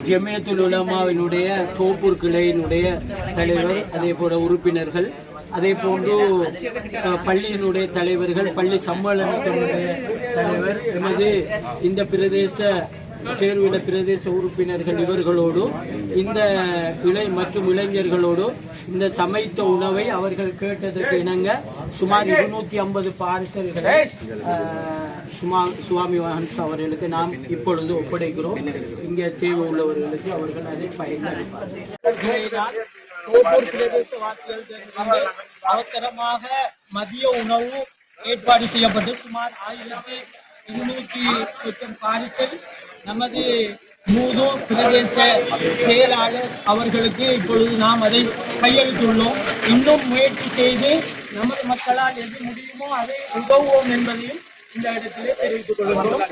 ஜமியத்துல் உலமாவினுடைய தோப்பூர் கிளையினுடைய தலைவர் அதே போல உறுப்பினர்கள் அதே போன்று பள்ளியினுடைய தலைவர்கள் பள்ளி சம்மேளனத்தினுடைய தலைவர் எமது இந்த பிரதேச சேர்விட பிரதேச உறுப்பினர்கள் இவர்களோடு இந்த இளை மற்றும் இளைஞர்களோடு இந்த சமைத்த உணவை அவர்கள் கேட்டதற்கு இணங்க சுமார் இருநூத்தி ஐம்பது பார்சல்களை சுமா சுவாமி வஹன்ஸ் அவர்களுக்கு நாம் இப்பொழுது ஒப்படைக்கிறோம். இங்கே தேவை உள்ளவர்களுக்கு அவர்கள் அதை பயன்படுத்துவார்கள். தோப்பூர் பிரதேசவாசிகள் அவசரமாக மதிய உணவு ஏற்பாடு செய்யப்பட்டு சுமார் ஆயிரத்தி இருநூற்றி சொச்சம் பாரிசல் நமது மூதூர் பிரதேச செயலாளர் அவர்களுக்கு இப்பொழுது நாம் அதை கையெழுத்துள்ளோம் இன்னும் முயற்சி செய்து நமது மக்களால் எது முடியுமோ அதை உதவுவோம் என்பதையும் இந்த இடத்திலே தெரிவித்துக் கொள்கிறோம்.